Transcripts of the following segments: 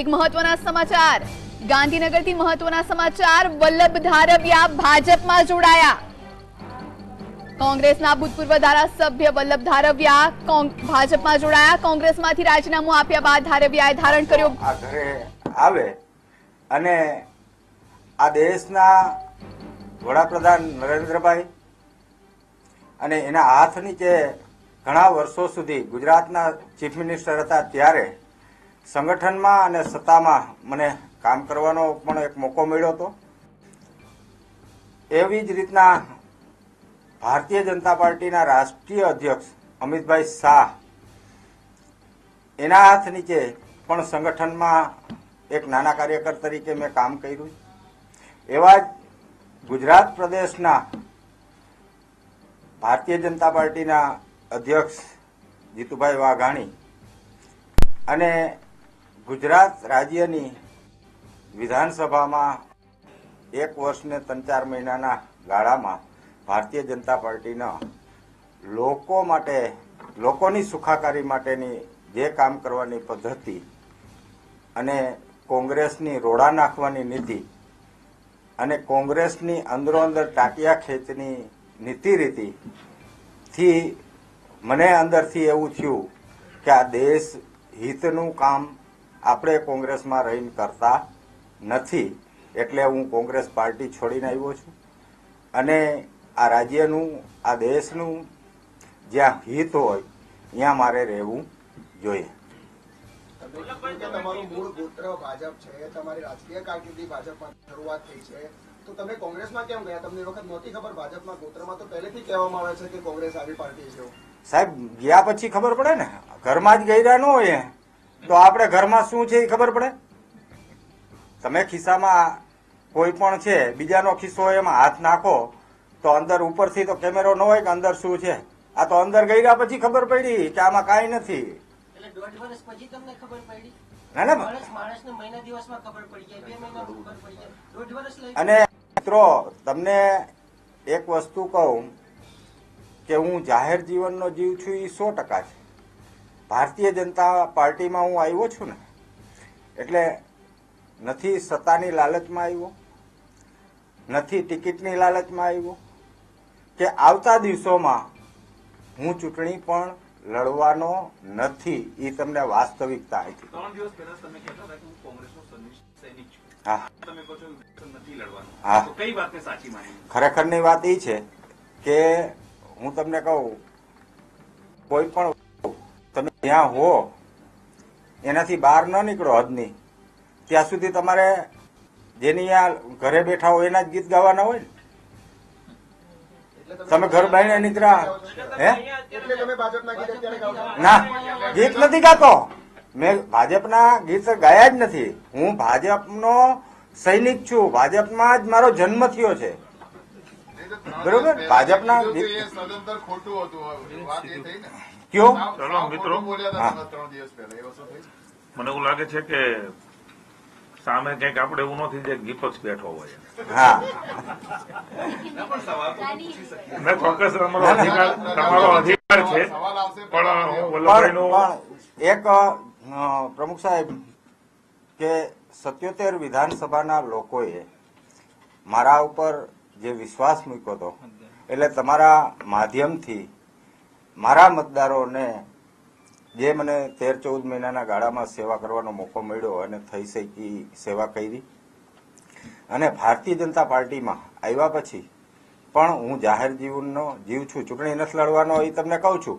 એક મહત્વના સમાચાર. ગાંધીનગરથી મહત્વના સમાચાર, વલ્લભ ધારવિયા ભાજપમાં જોડાયા. કોંગ્રેસના ભૂતપૂર્વ ધારાસભ્ય વલ્લભ ધારવિયા ભાજપમાં જોડાયા. કોંગ્રેસમાંથી રાજીનામું આપ્યા બાદ ધારવિયાએ ધારણ કર્યો. આ આવે અને આ દેશના વડાપ્રધાન નરેન્દ્રભાઈ અને એના હાથ નીચે ઘણા વર્ષો સુધી ગુજરાતના ચીફ મિનિસ્ટર હતા ત્યારે સંગઠનમાં અને સત્તામાં મને કામ કરવાનો પણ એક મોકો મળ્યો હતો. એવી જ રીતના ભારતીય જનતા પાર્ટીના રાષ્ટ્રીય અધ્યક્ષ અમિતભાઈ શાહ એના હાથ નીચે પણ સંગઠનમાં એક નાના કાર્યકર તરીકે મેં કામ કર્યું. એવા જ ગુજરાત પ્રદેશના ભારતીય જનતા પાર્ટીના અધ્યક્ષ જીતુભાઈ વાઘાણી અને ગુજરાત રાજ્યની વિધાનસભામાં એક વર્ષને ત્રણ ચાર મહિનાના ગાળામાં ભારતીય જનતા પાર્ટીના લોકો માટે, લોકોની સુખાકારી માટેની જે કામ કરવાની પદ્ધતિ અને કોંગ્રેસની રોડા નાખવાની નીતિ અને કોંગ્રેસની અંદરો અંદર ટાંટિયા ખેંચની નીતિ રીતિ થી મને અંદરથી એવું થયું કે આ દેશ હિતનું કામ આપણે કોંગ્રેસમાં રહીને કરતા નથી એટલે હું કોંગ્રેસ પાર્ટી છોડીને આવ્યો છું. અને આ રાજ્યનું આ દેશનું જ્યાં હિત હોય ત્યાં મારે રહેવું જોઈએ. તમારું મૂળ ગોત્ર ભાજપ છે તમારી રાજકીય કારકિર્દી ભાજપમાં શરૂઆત થઈ છે. તો તમે કોંગ્રેસમાં કેમ ગયા? તમને વખત નહોતી ખબર ભાજપમાં ગોત્રમાં તો પહેલેથી કહેવામાં આવે છે કે કોંગ્રેસ આવી પાર્ટી છે સાહેબ ગયા પછી ખબર પડે ને? ઘરમાં જ ગયેલા ન હોય તો આપણે ઘરમાં શું છે એ ખબર પડે? તમે ખિસ્સામાં કોઈ પણ છે બીજાનો ખિસ્સો એમાં હાથ નાખો તો અંદર ઉપરથી તો કેમેરો ન હોય કે અંદર શું છે? આ તો અંદર ગયા પછી ખબર પડી કે આમાં કાંઈ નથી. અને મિત્રો તમને એક વસ્તુ કહું કે હું જાહેર જીવનનો જીવ છું એ સો ટકા છે. ભારતીય જનતા પાર્ટીમાં હું આવ્યો છું ને એટલે નથી સત્તાની લાલચમાં આવ્યો નથી ટિકિટની લાલચમાં આવ્યો કે આવતા દિવસોમાં હું ચૂંટણી પણ લડવાનો નથી એ તમને વાસ્તવિકતા હું હા. ખરેખરની વાત એ છે કે હું તમને કહું કોઈ પણ તમે જ્યાં હો એનાથી બહાર ન નીકળો હદની. ત્યાં સુધી તમારે જેની આ ઘરે બેઠા હોય એના જ ગીત ગાવાના હોય ને. તમે ઘર બાઈને નીકળ્યા. હે? ના ગીત નથી ગાતો. મેં ભાજપના ગીત ગાયા જ નથી. હું ભાજપનો સૈનિક છું. ભાજપમાં જ મારો જન્મ થયો છે. બરોબર? ભાજપના ગીત સદંતર ખોટું હતું. વાત એ થઈ ને. કયો? ચલો મિત્રો. મને એવું લાગે છે કે સામે કંઈક આપણે એવું નથી થઈ જાય કે બેઠો હોય હા. ના પણ સવાલ તો હું પૂછી શકીએ. મેં ચોક્કસ તમારો અધિકાર તમારો અધિકાર છે પણ હું પણ એક પ્રમુખ સાહેબ કે સત્યોતેર વિધાનસભાના લોકોએ મારા ઉપર જે વિશ્વાસ મૂક્યો હતો એટલે તમારા માધ્યમથી મારા મતદારોને જે મને તેર ચૌદ મહિનાના ગાળામાં સેવા કરવાનો મોકો મળ્યો અને થઈ શકી સેવા કરી અને ભારતીય જનતા પાર્ટીમાં આવ્યા પછી પણ હું જાહેર જીવનનો જીવ છું, ચૂંટણી નથી લડવાનો એ તમને કહું છું.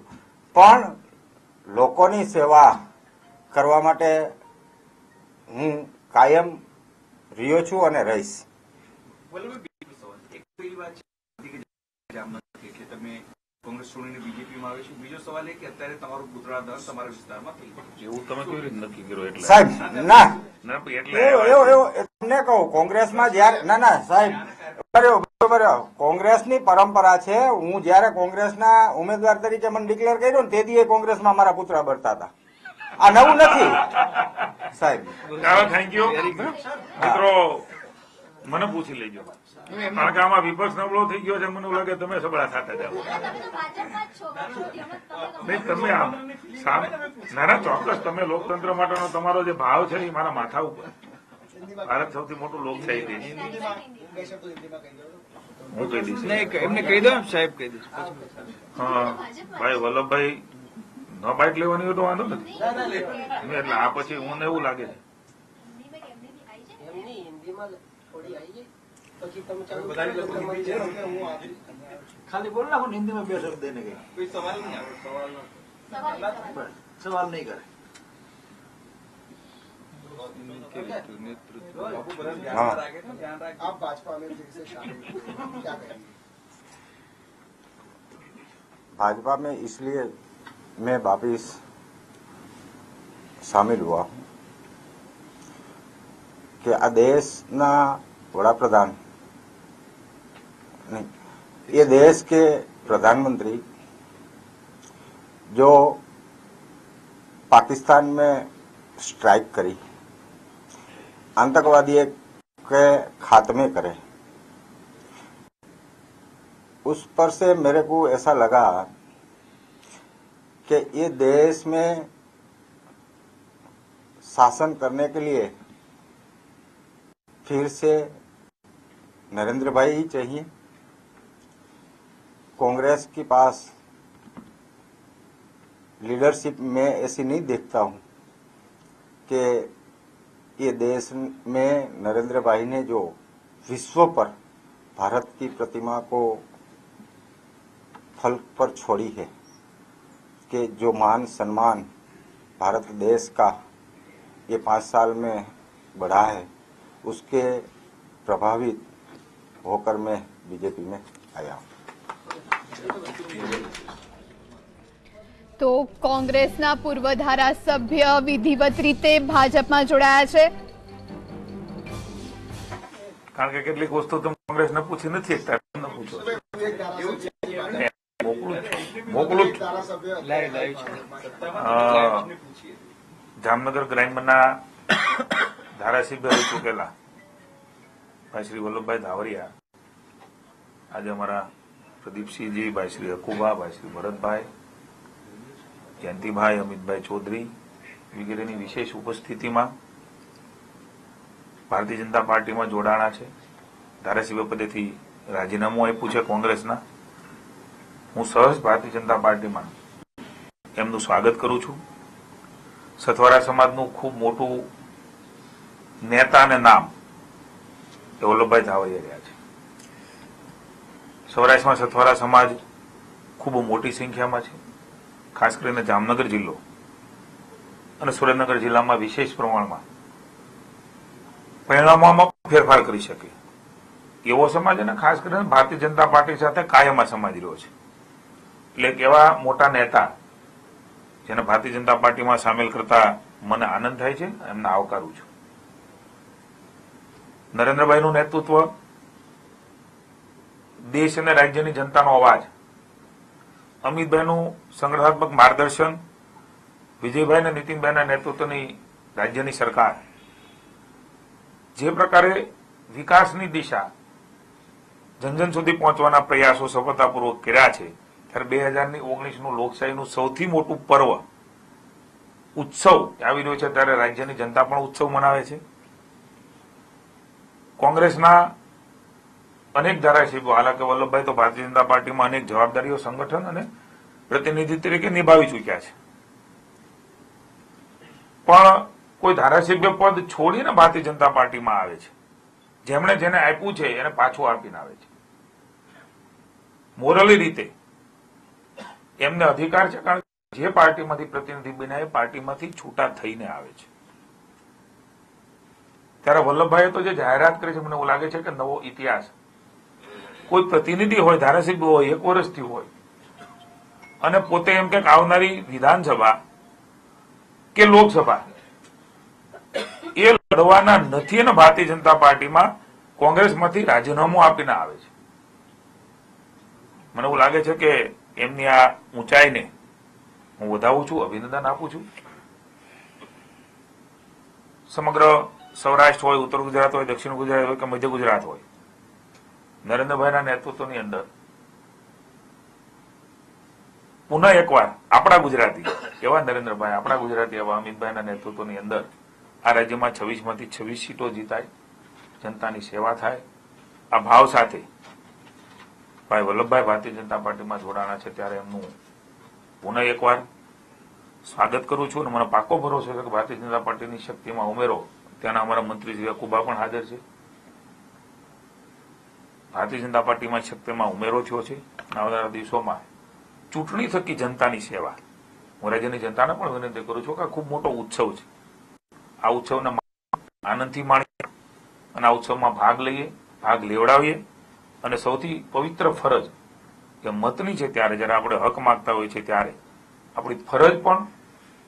પણ લોકોની સેવા કરવા માટે હું કાયમ રહ્યો છું અને રહીશ. કોંગ્રેસ છોડીને બીજેપીમાં આવે છે. બીજો સવાલ એ કે અત્યારે તમારું પુત્રાદહન તમારા વિસ્તારમાં થઈ એવું તમે કેવી રીતે નક્કી કર્યું એટલે? સાહેબ ના. ના એટલે તમને કહું કોંગ્રેસમાં જયારે ના ના સાહેબ બરાબર બરાબર. કોંગ્રેસની પરંપરા છે હું જયારે કોંગ્રેસના ઉમેદવાર તરીકે મને ડિક્લેર કર્યો ને તે દિવસે કોંગ્રેસમાં મારા પુત્ર બરતા હતા. આ નવું નથી. સાહેબ. થેન્ક યુ મિત્રો મને પૂછી લેજો. કારણ કે આમાં વિપક્ષ નબળો થઈ ગયો છે મને એવું લાગે તમે સબળા થતા જાઓ. નહીં તમે આમ સામ- ના ના ચોક્કસ તમે લોકતંત્ર માટેનો તમારો જે ભાવ છે એ મારા માથા ઉપર. ભારત સૌથી મોટું લોકશાહી દેશ. હું કહી દઈશ. એમને કહી દો સાહેબ કહી દઈશ. હા ભાઈ વલ્લભભાઈ ન બાઇક લેવાની હોય તો વાંધો નથી. નહીં, એટલે આ પછી હું એવું લાગે છે. એમની હિન્દીમાં થોડી આવી જાય પછી તમે ચાલુ વધારે કરો લોકો એટલે હિન્દી મને છે. કે હું આપી ખાલી બોલ નાખો ને હિન્દીમાં બે શબ્દ એને કઈ કોઈ સવાલ નહીં આવે સવાલ સવાલ નહીં કરે બાપુ બધા हाँ। ધ્યાનમાં રાખે ને, ધ્યાન રાખે आप भाजपा में फिर से शामिल हुए। क्या कहेंगे भाजपा में इसलिए मैं वापिस સામેલ હુઆ હું કે આ દેશના वाप्रधान ये देश के प्रधानमंत्री जो पाकिस्तान में स्ट्राइक करी आतंकवादी के खात्मे करे, उस पर से मेरे को ऐसा लगा कि ये देश में शासन करने के लिए फिर से नरेंद्र भाई ही चाहिए। कांग्रेस के पास लीडरशिप में ऐसी नहीं देखता हूँ कि ये देश में नरेंद्र भाई ने जो विश्व पर भारत की प्रतिमा को फल पर छोड़ी है कि जो मान सम्मान भारत देश का ये पाँच साल में बढ़ा है, उसके प्रभावित होकर मैं बीजेपी में आया हूँ તો કોંગ્રેસના પૂર્વ ધારાસભ્ય વિધિવત રીતે ભાજપમાં જોડાયા છે કારણ કે કેટલીક વસ્તુ તમે કોંગ્રેસને પૂછી નથી શકતા તમને પૂછો છો. एक धारासभ्य મોકલું જ છું. મોકલું જ एक છું. धारासभ्य લાઈવ લાઈવ છે સત્તામાં હા. કેટલાય આપને પૂછીએ જામનગર ગ્રામ્યના ધારાસભ્ય રહી ચૂકેલા ભાઈ શ્રી વલ્લભભાઈ ધાવરિયા, આજે અમારા પ્રદીપસિંહજી, ભાઈ શ્રી અકુબા, ભાઈ શ્રી ભરતભાઈ, જયંતિભાઈ, અમિતભાઈ ચૌધરી વગેરેની વિશેષ ઉપસ્થિતિમાં ભારતીય જનતા પાર્ટીમાં જોડાણા છે. ધારાસભ્ય પદેથી રાજીનામું આપ્યું છે કોંગ્રેસના. હું સહજ ભારતીય જનતા પાર્ટીમાં એમનું સ્વાગત કરું છું. સથવારા સમાજનું ખૂબ મોટું નેતા અને નામ એ વલ્લભભાઈ ધાવરિયા રહ્યા છે. સૌરાષ્ટ્રમાં સથવારા સમાજ ખૂબ મોટી સંખ્યામાં છે. ખાસ કરીને જામનગર જિલ્લો અને સુરેન્દ્રનગર જિલ્લામાં વિશેષ પ્રમાણમાં. પરિણામોમાં ફેરફાર કરી શકે. એવો સમાજ અને ખાસ કરીને ભારતીય જનતા પાર્ટી સાથે કાયમ આ સમાજ રહ્યો છે. એટલે એવા મોટા નેતા જેને ભારતીય જનતા પાર્ટીમાં સામેલ કરતા મને આનંદ થાય છે એમને આવકારું છું. નરેન્દ્રભાઈનું નેતૃત્વ દેશ અને રાજ્યની જનતાનો અવાજ, અમિતભાઈનું સંગ્રહાત્મક માર્ગદર્શન, વિજયભાઈ અને નીતિનભાઈના નેતૃત્વની રાજ્યની સરકાર. જે પ્રકારે વિકાસની દિશા જનજન સુધી પહોંચવાના પ્રયાસો સફળતાપૂર્વક કર્યા છે, ત્યારે બે હજારની ઓગણીસનું લોકશાહીનું સૌથી મોટું પર્વ ઉત્સવ આવી રહ્યો છે, ત્યારે રાજ્યની જનતા પણ ઉત્સવ મનાવે છે. કોંગ્રેસના અનેક ધારાસભ્યો, હાલાકે વલ્લભભાઈ તો ભારતીય જનતા પાર્ટીમાં અનેક જવાબદારીઓ સંગઠન અને પ્રતિનિધિ તરીકે નિભાવી ચૂક્યા છે. પણ કોઈ ધારાસભ્ય પદ છોડીને ભારતીય જનતા પાર્ટીમાં આવે છે. જેમણે જેને આપ્યું છે, એને પાછું આપીને આવે છે. મોરલી રીતે એમને અધિકાર છે, કારણ કે જે પાર્ટીમાંથી પ્રતિનિધિ બન્યા એ પાર્ટીમાંથી છૂટા થઈને આવે છે. ત્યારે વલ્લભભાઈએ તો જે જાહેરાત કરી છે, મને એવું લાગે છે કે નવો ઇતિહાસ. કોઈ પ્રતિનિધિ હોય, ધારાસભ્ય હોય, એક વર્ષથી હોય, અને પોતે એમ કે આવનારી વિધાનસભા કે લોકસભા, એ લડવાના નથી અને ભારતીય જનતા પાર્ટીમાં કોંગ્રેસમાંથી રાજીનામું આપીને આવે છે. મને એવું લાગે છે કે એમની આ ઊંચાઈને હું વધાવું છું, અભિનંદન આપું છું. સમગ્ર સૌરાષ્ટ્ર હોય, ઉત્તર ગુજરાત હોય, દક્ષિણ ગુજરાત હોય કે મધ્ય ગુજરાત હોય, નરેન્દ્રભાઈના નેતૃત્વની અંદર પુનઃ એકવાર આપણા ગુજરાતી, એવા નરેન્દ્રભાઈ, આપણા ગુજરાતી, એવા અમિતભાઈના નેતૃત્વની અંદર આ રાજ્યમાં છવ્વીસમાંથી છવ્વીસ સીટો જીતાય, જનતાની સેવા થાય. આ ભાવ સાથે ભાઈ વલ્લભભાઈ ભારતીય જનતા પાર્ટીમાં જોડાણા છે ત્યારે એમનું પુનઃ એકવાર સ્વાગત કરું છું અને મને પાકો ભરોસો છે કે ભારતીય જનતા પાર્ટીની શક્તિમાં ઉમેરો ત્યાંના અમારા મંત્રી શ્રી અકુબા પણ હાજર છે. ભારતીય જનતા પાર્ટીમાં શક્તિમાં ઉમેરો થયો છે. આવનારા દિવસોમાં ચૂંટણી થકી જનતાની સેવા. હું રાજ્યની જનતાને પણ વિનંતી કરું છું કે ખૂબ મોટો ઉત્સવ છે. આ ઉત્સવને આનંદથી માણીએ અને આ ઉત્સવમાં ભાગ લઈએ, ભાગ લેવડાવીએ અને સૌથી પવિત્ર ફરજ કે મતની છે ત્યારે, જ્યારે આપણે હક માગતા હોઈએ છીએ ત્યારે. આપણી ફરજ પણ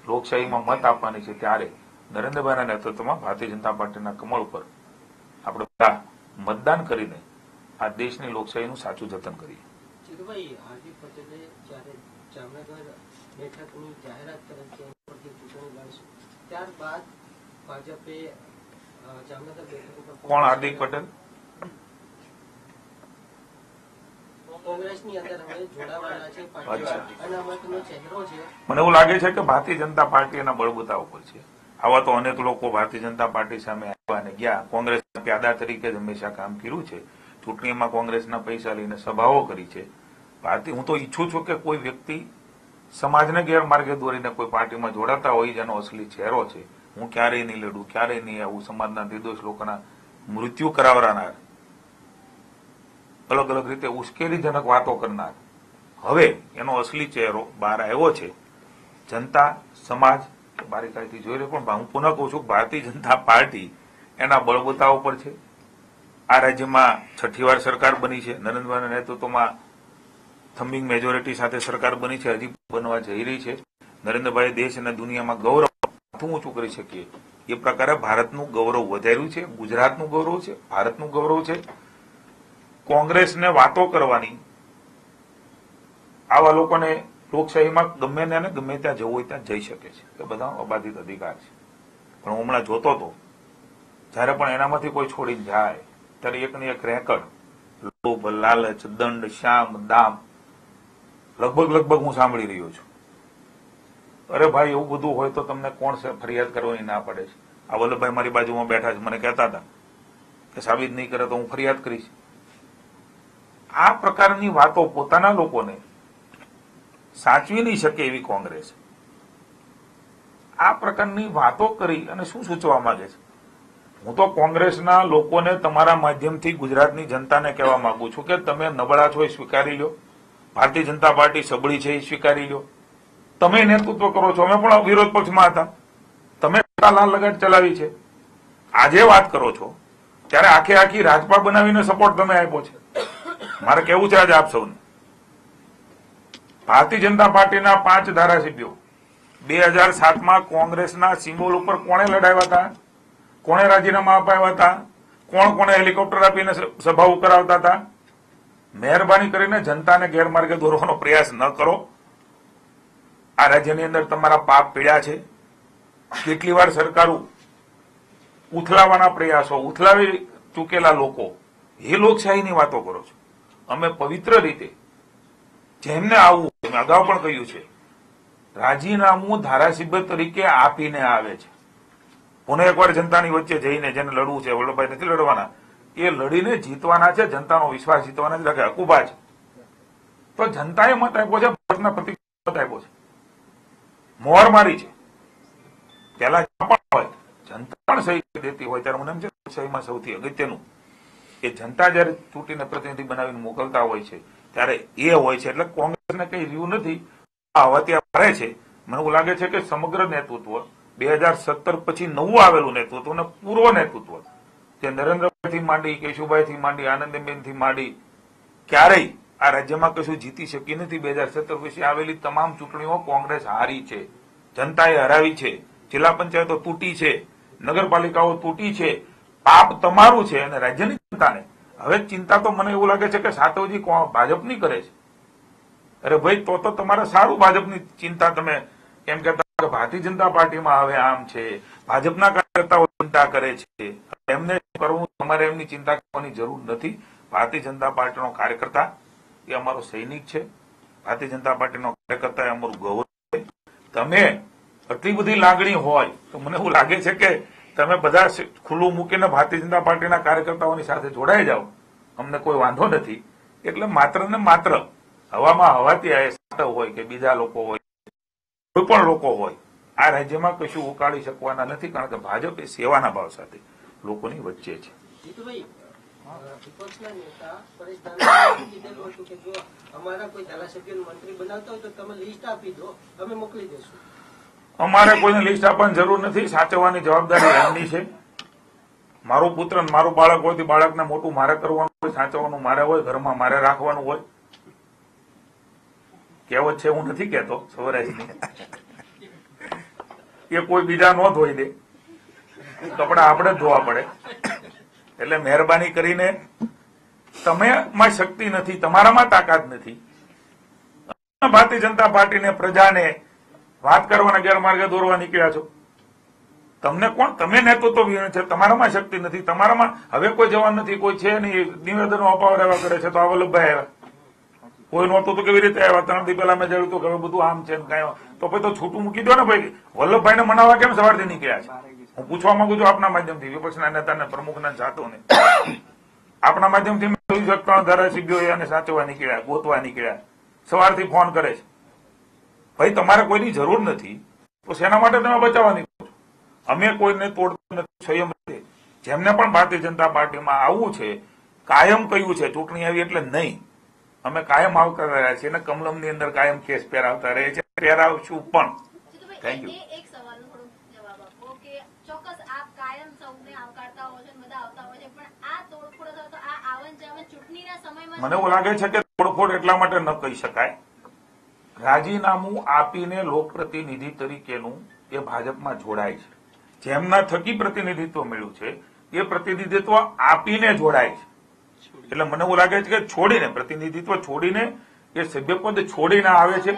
લોકશાહીમાં મત આપવાની છે ત્યારે. નરેન્દ્રભાઈના નેતૃત્વમાં ભારતીય જનતા પાર્ટીના કમળ ઉપર આપણે બધા મતદાન કરીને આ દેશની લોકશાહીનું સાચું જતન કરીએ. કોણ? હાર્દિક પટેલ? મને એવું લાગે છે કે ભારતીય જનતા પાર્ટી એના બળબૂતા ઉપર છે. આવા તો અનેક લોકો ભારતીય જનતા પાર્ટી સામે આવ્યા અને ગયા. કોંગ્રેસના પ્યાદા તરીકે જ હંમેશા કામ કર્યું છે. ચૂંટણીમાં કોંગ્રેસના પૈસા લઈને સભાઓ કરી છે. ભારતીય હું તો ઈચ્છું છું કે કોઈ વ્યક્તિ સમાજને ગેરમાર્ગે દોરીને કોઈ પાર્ટીમાં જોડાતા હોય જેનો અસલી ચહેરો છે. હું ક્યારેય નહીં લડું, ક્યારેય નહીં આવું. સમાજના નિર્દોષ લોકોના મૃત્યુ કરાવનાર અલગ અલગ રીતે ઉશ્કેરીજનક વાતો કરનાર. હવે એનો અસલી ચહેરો બહાર આવ્યો છે. જનતા, સમાજ બારીકાઈથી જોઈ રહ્યો પણ હું પુનઃ કહું છું કે ભારતીય જનતા પાર્ટી એના બળબોતા ઉપર છે. આ રાજ્યમાં છઠ્ઠી વાર સરકાર બની છે. નરેન્દ્રભાઈના નેતૃત્વમાં થમ્બિંગ મેજોરિટી સાથે સરકાર બની છે. હજી બનવા જઈ રહી છે. નરેન્દ્રભાઈ દેશ અને દુનિયામાં ગૌરવ માથું ઊંચું કરી શકીએ. એ પ્રકારે ભારતનું ગૌરવ વધાર્યું છે. ગુજરાતનું ગૌરવ છે. ભારતનું ગૌરવ છે. કોંગ્રેસને વાતો કરવાની આવા લોકોને લોકશાહીમાં ગમે ને અને ગમે ત્યાં જવું હોય ત્યાં જઈ શકે છે. એ બધા અબાધિત અધિકાર છે. પણ હું હમણાં જોતો હતો, જ્યારે પણ એનામાંથી કોઈ છોડીને જાય, ત્યારે એકની એક રેકડ લોભ લાલચ, દંડ, શામ, દામ, લગભગ લગભગ હું સાંભળી રહ્યો છું. અરે ભાઈ, એવું બધું હોય તો તમને કોણ ફરિયાદ કરવાની ના પડે છે? આ વલ્લભભાઈ મારી બાજુમાં બેઠા છે, મને કહેતા હતા કે સાબિત નહીં કરે તો હું ફરિયાદ કરીશ. આ પ્રકારની વાતો પોતાના લોકોને સાચવી નહીં શકે એવી કોંગ્રેસ. આ પ્રકારની વાતો કરી અને શું સૂચવા માંગે છે? હું તો કોંગ્રેસના લોકોને તમારા માધ્યમથી ગુજરાતની જનતાને કહેવા માંગુ છું કે તમે નબળા છો એ સ્વીકારી લો ભારતીય જનતા પાર્ટી સબળી છે એ સ્વીકારી લો તમે નેતૃત્વ કરો છો. અમે પણ વિરોધ પક્ષમાં હતા. તમે લાલ લગાટ ચલાવી છે. આજે વાત કરો છો. ત્યારે આખે આખી રાજપા બનાવીને સપોર્ટ તમે આપ્યો છે. મારે કેવું છે આજે આપ સૌને. ભારતીય જનતા પાર્ટીના પાંચ ધારાસભ્યો. બે હજાર સાતમાં કોંગ્રેસના સિમ્બોલ ઉપર કોણે લડાવ્યા હતા? કોણે રાજીનામા અપાવ્યા હતા? કોણ કોણે હેલિકોપ્ટર આપીને સભાઓ કરાવતા હતા? મહેરબાની કરીને જનતાને ગેરમાર્ગે દોરવાનો પ્રયાસ ન કરો. આ રાજ્યની અંદર તમારા પાપ પીડ્યા છે. કેટલી વાર સરકારો ઉથલાવાના પ્રયાસો, ઉથલાવી ચૂકેલા લોકો, એ લોકશાહીની વાતો કરો છો. અમે પવિત્ર રીતે જેમને આવવું મેં અગાઉ પણ કહ્યું છે. રાજીનામું ધારાસભ્ય તરીકે આપીને આવે છે. પુનઃ એકવાર જનતાની વચ્ચે જઈને જેને લડવું છે, વલ્લભભાઈ નથી લડવાના, એ લડીને જીતવાના છે, જનતાનો વિશ્વાસ જીતવાના છે હકુબા છે. તો જનતાએ મત આપ્યો છે ભારતના પ્રતિક મત આપ્યો છે. મોહર મારી છે. પેલા પણ હોય, જનતા પણ સહી દેતી હોય, ત્યારે મને એમ છે સહીમાં સૌથી અગત્યનું, એ જનતા જયારે ચૂંટીને પ્રતિનિધિ બનાવીને મોકલતા હોય છે ત્યારે એ હોય છે. એટલે કોંગ્રેસને કઈ રહ્યું નથી. આ ત્યાં ભરે છે. મને એવું લાગે છે કે સમગ્ર નેતૃત્વ બે પછી નવું આવેલું નેતૃત્વ અને પૂર્વ નેતૃત્વ. જે નરેન્દ્રભાઈથી માંડી, કેશુભાઈથી માંડી, આનંદીબેનથી માંડી, ક્યારેય આ રાજ્યમાં કશું જીતી શકી નથી. બે હજાર સત્તર પછી આવેલી તમામ ચૂંટણીઓ કોંગ્રેસ હારી છે. જનતાએ હરાવી છે. જિલ્લા પંચાયતો તૂટી છે. નગરપાલિકાઓ તૂટી છે. પાપ તમારું છે અને રાજ્યની જનતાને હવે ચિંતા તો મને એવું લાગે છે કે સાતવજી ભાજપની કરે છે. અરે ભાઈ, તો તો તમારે સારું ભાજપની ચિંતા તમે કહેતા કે ભારતીય જનતા પાર્ટીમાં હવે આમ છે. ભાજપના કાર્યકર્તાઓ ચિંતા કરે છે. એમને કરવું? તમારે એમની ચિંતા કરવાની જરૂર નથી. ભારતીય જનતા પાર્ટીનો કાર્યકર્તા એ અમારો સૈનિક છે. ભારતીય જનતા પાર્ટીનો કાર્યકર્તા એ અમારું ગૌરવ છે. તમે આટલી બધી લાગણી હોય તો મને એવું લાગે છે કે તમે બધા ખુલ્લું મૂકીને ભારતીય જનતા પાર્ટીના કાર્યકર્તાઓની સાથે જોડાઈ જાઓ. અમને કોઈ વાંધો નથી. એટલે માત્ર ને માત્ર હવામાં હવાથી સાતવ હોય કે બીજા લોકો હોય, કોઈ પણ લોકો હોય, આ રાજ્યમાં કશું ઉકાળી શકવાના નથી, કારણ કે ભાજપ એ સેવાના ભાવ સાથે લોકોની વચ્ચે છે. અમારા કોઈ ધારાસભ્યને મંત્રી બનાવતા હોય તો તમે લિસ્ટ આપી દો, અમે મોકલી દેશું. અમારે કોઈને લિસ્ટ આપવાની જરૂર નથી, સાચવવાની જવાબદારી એમની છે. મારું પુત્ર મારું બાળક હોય તો બાળકને મોટું મારે કરવાનું હોય, સાચવવાનું મારે હોય, ઘરમાં મારે રાખવાનું હોય. કહેવત છે, હું નથી કહેતો સૌરાષ્ટ્રની એ કોઈ બીજા ન ધોઈ દે. કપડા આપણે જ ધોવા પડે. એટલે મહેરબાની કરીને તમે માં શક્તિ નથી, તમારામાં તાકાત નથી. ભારતીય જનતા પાર્ટીને પ્રજાને વાત કરવાના ગેરમાર્ગે દોરવા નીકળ્યા છો. તમને કોણ? તમે નેતૃત્વ છે. તમારામાં શક્તિ નથી. તમારામાં હવે કોઈ જવાન નથી. કોઈ છે નહીં. નિવેદનો અપાવર એવા કરે છે. તો આ વલ્લભભાઈ આવ્યા. કોઈ નહોતું તો કેવી રીતે આવ્યા? ત્રણ દી પેલા મેં જોયું હતું હવે બધું આમ છે કાંઈ તો પછી તો છૂટું મૂકી દો ને ભાઈ. વલ્લભભાઈને મનાવવા કેમ સવારથી નીકળ્યા છે? હું પૂછવા માંગુ છું આપના માધ્યમથી. વિપક્ષના નેતાને, પ્રમુખના જાતોને. આપણા માધ્યમથી જોયું છે ત્રણ ધારાસભ્યો એને સાચવવા નીકળ્યા, ગોતવા નીકળ્યા. સવારથી ફોન કરે છે. ભાઈ તમારે કોઈની જરૂર નથી તો શેના માટે તમે બચાવવા નીકળો અમે કોઈને તોડતા નથી સંયમ રીતે જેમને પણ ભારતીય જનતા પાર્ટીમાં આવવું છે કાયમ કહ્યું છે ચૂંટણી આવી એટલે નહીં. અમે કાયમ આવતા રહ્યા છીએ અને કમલમની અંદર કાયમ કેસ પહેરાવતા રહે છે પહેરાવશું પણ. થેન્ક સમયમાં મને એવું લાગે છે કે તોડફોડ એટલા માટે ન કહી શકાય. રાજીનામું આપીને લોકપ્રતિનિધિ તરીકેનું એ ભાજપમાં જોડાય છે. જેમના થકી પ્રતિનિધિત્વ મળ્યું છે, એ પ્રતિનિધિત્વ આપીને જોડાય છે. એટલે મને એવું લાગે છે કે છોડીને, પ્રતિનિધિત્વ છોડીને, એ સભ્યપદ છોડીને આવે છે.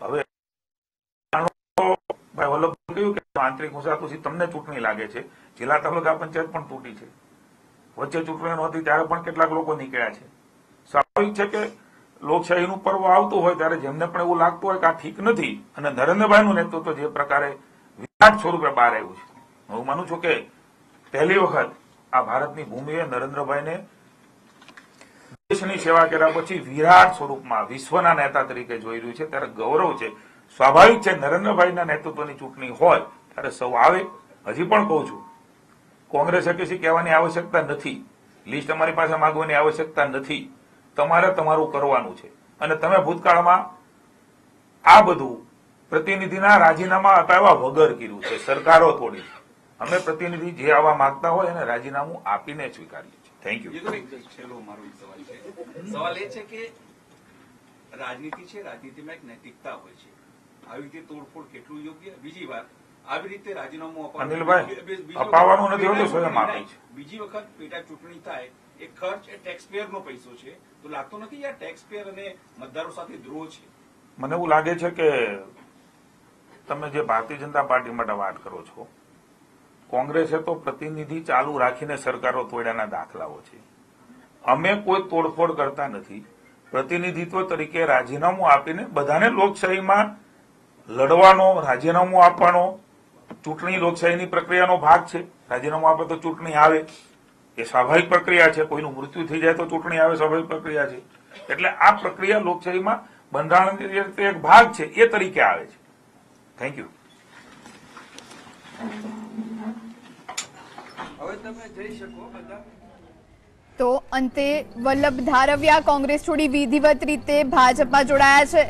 હવે ભાઈ વલ્લભ કહ્યું કે આંતરિક મુસાફરી તમને ચૂંટણી લાગે છે. જિલ્લા તાલુકા પંચાયત પણ તૂટી છે. વચ્ચે ચૂંટણી નહોતી, ત્યારે પણ કેટલાક લોકો નીકળ્યા છે. સ્વાભાવિક છે કે લોકશાહીનું પર્વ આવતું હોય ત્યારે જેમને પણ એવું લાગતું હોય કે આ ઠીક નથી અને નરેન્દ્રભાઈનું નેતૃત્વ જે પ્રકારે વિરાટ સ્વરૂપે બહાર આવ્યું છે. હું માનું છું કે પહેલી વખત આ ભારતની ભૂમિએ નરેન્દ્રભાઈને દેશની સેવા કર્યા પછી વિરાટ સ્વરૂપમાં વિશ્વના નેતા તરીકે જોઈ રહ્યું છે. ત્યારે ગૌરવ છે, સ્વાભાવિક છે, નરેન્દ્રભાઈના નેતૃત્વની ચૂંટણી હોય ત્યારે સૌ આવે. હજી પણ કહું છું, કોંગ્રેસે કશી કહેવાની આવશ્યકતા નથી. લિસ્ટ અમારી પાસે માંગવાની આવશ્યકતા નથી. તમારે તમારું કરવાનું છે. અને તમે ભૂતકાળમાં આ બધું પ્રતિનિધિના રાજીનામા અપાવ્યા વગર કર્યું છે. સરકારો તોડી. અમે પ્રતિનિધિ જે આવવા માંગતા હોય એને રાજીનામું આપીને સ્વીકારીએ છીએ. થેન્ક યુ છેલ્લો મારો સવાલ છે. સવાલ એ છે કે રાજનીતિ છે રાજનીતિમાં એક નૈતિકતા હોય છે. આવી રીતે તોડફોડ કેટલું યોગ્ય? બીજી વાત આવી રીતે રાજીનામું અનિલભાઈ, અપાવવાનું નથી હોતું. બીજી વખત પેટા ચૂંટણી થાય એ ખર્ચ એ ટેક્સપેયરનો પૈસો છે. તો લાગતો નથી આ ટેક્સપેયર અને મતદારો સાથે દ્રોહ છે? મને એવું લાગે છે કે તમે જે ભારતીય જનતા પાર્ટી માટે વાત કરો છો, કોંગ્રેસે તો પ્રતિનિધિ ચાલુ રાખીને સરકારો તોડ્યાના દાખલાઓ છે. અમે કોઈ તોડફોડ કરતા નથી. પ્રતિનિધિત્વ તરીકે રાજીનામું આપીને બધાને લોકશાહીમાં લડવાનો, રાજીનામું આપવાનો ચૂંટણી લોકશાહીની પ્રક્રિયાનો ભાગ છે. રાજીનામું આપે તો ચૂંટણી આવે. એ સ્વાભાવિક પ્રક્રિયા છે. કોઈનું મૃત્યુ થઈ જાય તો ચૂંટણી આવે સ્વાભાવિક પ્રક્રિયા છે. એટલે આ પ્રક્રિયા લોકશાહીમાં બંધારણની રીતે એક ભાગ છે એ તરીકે આવે છે. થેન્ક યુ હવે તમે જઈ શકો બધા. તો અંતે વલ્લભ ધારવિયા કોંગ્રેસ છોડી વિધિવત રીતે ભાજપમાં જોડાયા છે.